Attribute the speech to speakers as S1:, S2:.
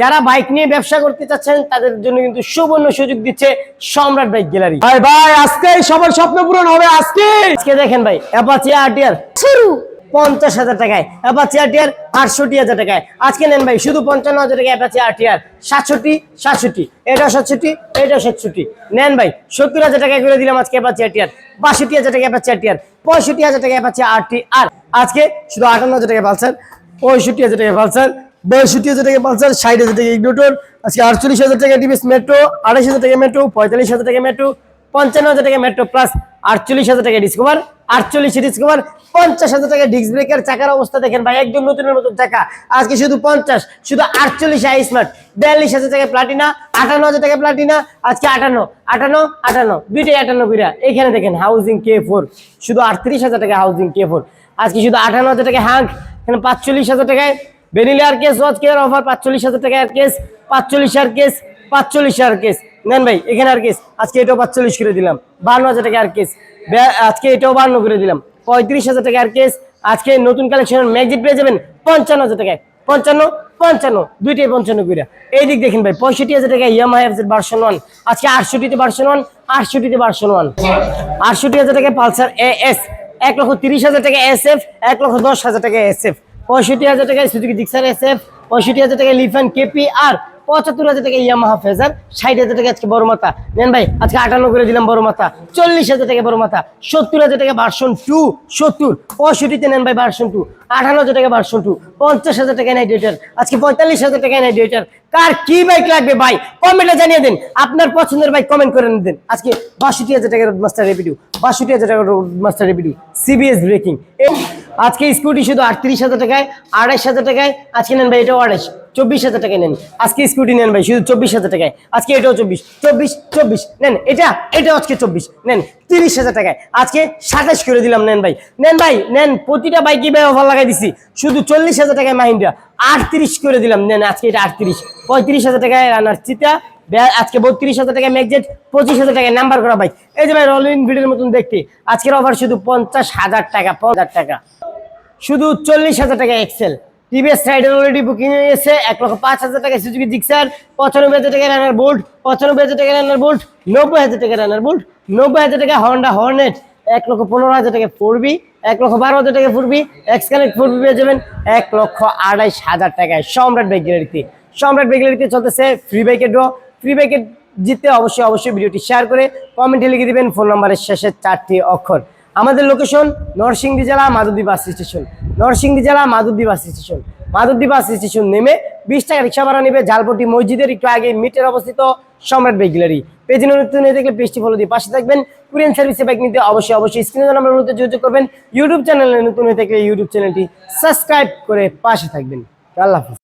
S1: যারা বাইক নিয়ে ব্যবসা করতে চাচ্ছেন তাদের জন্য কিন্তু সুবর্ণ সুযোগ দিচ্ছে সম্রাট বাইক গ্যালারি।
S2: ভাই ভাই আজকে সবার স্বপ্ন পূরণ হবে আজকে
S1: আজকে দেখেন ভাই অ্যাপাচি আরটিআর শুরু। পঞ্চাশ হাজার টাকায় অ্যাপাচি আরটিআর আটষট্টি হাজার টাকায়। আজকে নেন ভাই শুধু পঞ্চান্ন হাজার টাকা অ্যাপাচি আরটিআর সাতষট্টি সাতষট্টি এটা সাতষট্টি এটা সাতষট্টি। নেন ভাই সত্তর হাজার টাকা করে দিলাম আজকে অ্যাপাচি আরটিআর বাষট্টি হাজার টাকা অ্যাপাচি আরটিআর পঁয়ষট্টি হাজার টাকা অ্যাপাচি আরটিআর আজকে শুধু আটান্ন হাজার টাকা পালসার পঁয়ষট্টি হাজার টাকা পালসার পঁয়ষট্টি হাজার টাকা পালসার ষাট হাজার টাকা ইগনোটর আজকে আটচল্লিশ হাজার টাকা টিভিএস মেট্রো আড়াইশ হাজার টাকা মেট্রো পঁয়তাল্লিশ হাজার টাকা মেট্রো পঞ্চান্ন হাজার টাকা মেট্রো প্লাস আটচল্লিশ হাজার টাকা ডিসকভার আটচল্লিশ ডিসকভার পঞ্চাশ হাজার টাকা ডিস্ক ব্রেকার চাকার অবস্থা দেখেন ভাই একদম নতুনের মতন চাকা আজকে শুধু পঞ্চাশ শুধু আটচল্লিশ আই স্মার্ট বিয়াল্লিশ হাজার টাকা প্লাটিনা আটান্ন হাজার টাকা প্লাটিনা আজকে আটান্ন আটান্ন আটান্ন দুইটাই আটান্ন বিরা এখানে দেখেন হাউজিং কে ফোর শুধু আটত্রিশ হাজার টাকা হাউজিং কে ফোর আজকে শুধু আটান্ন হাজার টাকা হ্যাঙ্ক এখানে পাঁচচল্লিশ হাজার টাকায় ভ্যানিলা আর কেস ওয়াচ কেয়ার অফার, পাঁচচল্লিশ হাজার টাকা আর কেস পাঁচচল্লিশ আর কেস পাঁচচল্লিশ আর কেস। নেন ভাই এখানে আর কেস। আজকে এটাও পাঁচচল্লিশ করে দিলাম। বান্ন হাজার টাকা আর কেস আজকে এটাও বান্ন করে দিলাম। পঁয়ত্রিশ হাজার টাকা আর কেস। আজকে নতুন কালেকশনের ম্যাগজিট পেয়ে যাবেন পঞ্চান্ন হাজার টাকায়। পঞ্চান্ন পঞ্চান্ন, দুইটাই পঞ্চান্ন করে এই দিক দেখেন ভাই, পঁয়ষট্টি হাজার টাকা ইয়ামা এফজেড ভার্সন ওয়ান আজকে আটষট্টিতে ভার্সন ওয়ান আটষট্টিতে ভার্সন ওয়ান আটষট্টি হাজার টাকা পালসার এ এস এক লক্ষ তিরিশ হাজার টাকা এস এফ এক লক্ষ দশ হাজার টাকা এস এফ পঁয়ষট্টি হাজার টাকায় সুজুকি জিক্সার এস এফ পঁয়ষট্টি হাজার টাকা লিফান কেপি আর পঁচাত্তর হাজার টাকা ইয়ামাহা ফেজার ষাট হাজার টাকা আজকে বড় মাথা নেন ভাই আজকে আটান্ন করে দিলাম বড় মাথা চল্লিশ হাজার টাকা বড় মাথা সত্তর হাজার টাকা ভার্সন টু সত্তর পঁয়ষট্টিতে নেন ভাই ভার্সন টু আঠান্ন হাজার টাকা ভার্সন টু পঞ্চাশ হাজার টাকা নাই ডেটার আজকে পঁয়তাল্লিশ হাজার টাকা নাই ডেটার কার কি বাইক লাগবে ভাই কমেন্টে জানিয়ে দিন আপনার পছন্দের বাইক কমেন্ট করে দেন আজকে বাষট্টি হাজার টাকা রোড মাস্টার রেপিডিউ বাষট্টি হাজার টাকা রোড মাস্টার রেপিডিউ সিবিএস ব্রেকিং আজকে স্কুটি শুধু আটত্রিশ হাজার টাকায়, আড়াইশ হাজার টাকায়, আজকে নেন ভাই এটাও আড়াইশ, চব্বিশ হাজার টাকায় নেন। আজকে স্কুটি নেন ভাই শুধু চব্বিশ হাজার টাকায়, আজকে এটাও চব্বিশ চব্বিশ চব্বিশ, নেন, এটা এটা আজকে চব্বিশ, নেন, তিরিশ হাজার টাকায়, আজকে সাতাশ করে দিলাম, নেন ভাই নেন ভাই, নেন, প্রতিটা বাইকে ভাই অফার লাগাই দিছি, শুধু চল্লিশ হাজার টাকায় মাহিন্দ্রা, আটত্রিশ করে দিলাম, নেন, আজকে এটা আটত্রিশ, পঁয়ত্রিশ হাজার টাকায় রানার চিতা আজকে বত্রিশ হাজার টাকা ম্যাগজেট পঁচিশ হাজার টাকা নাম্বার করা বাইক এই যে ভাই রলিন ভিডিওর মতন দেখতে, আজকের অফার শুধু পঞ্চাশ হাজার টাকা, পঞ্চাশ টাকা। শুধু চল্লিশ হাজার টাকা XL TVS Raider already booking হয়ে গেছে, এক লক্ষ পাঁচ হাজার টাকা সুজুকি জিক্সার পঁচানব্বই হাজার টাকা রানার বোল্ট পঁচানব্বই হাজার টাকা রানার বোল্ট নব্বই হাজার টাকা রানার বোল্ট নব্বই হাজার টাকা হন্ডা হর্নেট এক লক্ষ পনেরো হাজার টাকা ফোর বি এক লক্ষ বারো হাজার টাকা four B X connect four পেয়ে যাবেন এক লক্ষ আড়াইশ হাজার টাকায়। সম্রাট বাইক গ্যালারিতে সম্রাট বাইক গ্যালারিতে চলতেছে ফ্রি বাইকের ড্র ফ্রি বাইকের জিততে অবশ্যই অবশ্যই ভিডিওটি শেয়ার করে কমেন্টে লিখে দিবেন ফোন নাম্বারের শেষের চারটি অক্ষর। আমাদের লোকেশন নরসিংদী জেলা মাধবদী বাস স্টেশন নরসিংদী জেলা Madhabdi bus station Madhabdi bus station নেমে বিশ টাকা রিক্সা ভাড়া নেবে জালপটি মসজিদের একটু আগে মিটের অবস্থিত সম্রাট বাইক গ্যালারি। পেজে নতুন হয়ে দেখলে পেজটি ফলো দিয়ে পাশে থাকবেন। কুরিয়ান সার্ভিসে বাইক নিতে অবশ্যই অবশ্যই স্ক্রিনে নাম্বার মধ্যে যোগাযোগ করবেন। ইউটিউব চ্যানেলে নতুন হয়ে থাকলে ইউটিউব চ্যানেলটি সাবস্ক্রাইব করে পাশে থাকবেন। আল্লাহ হাফিজ।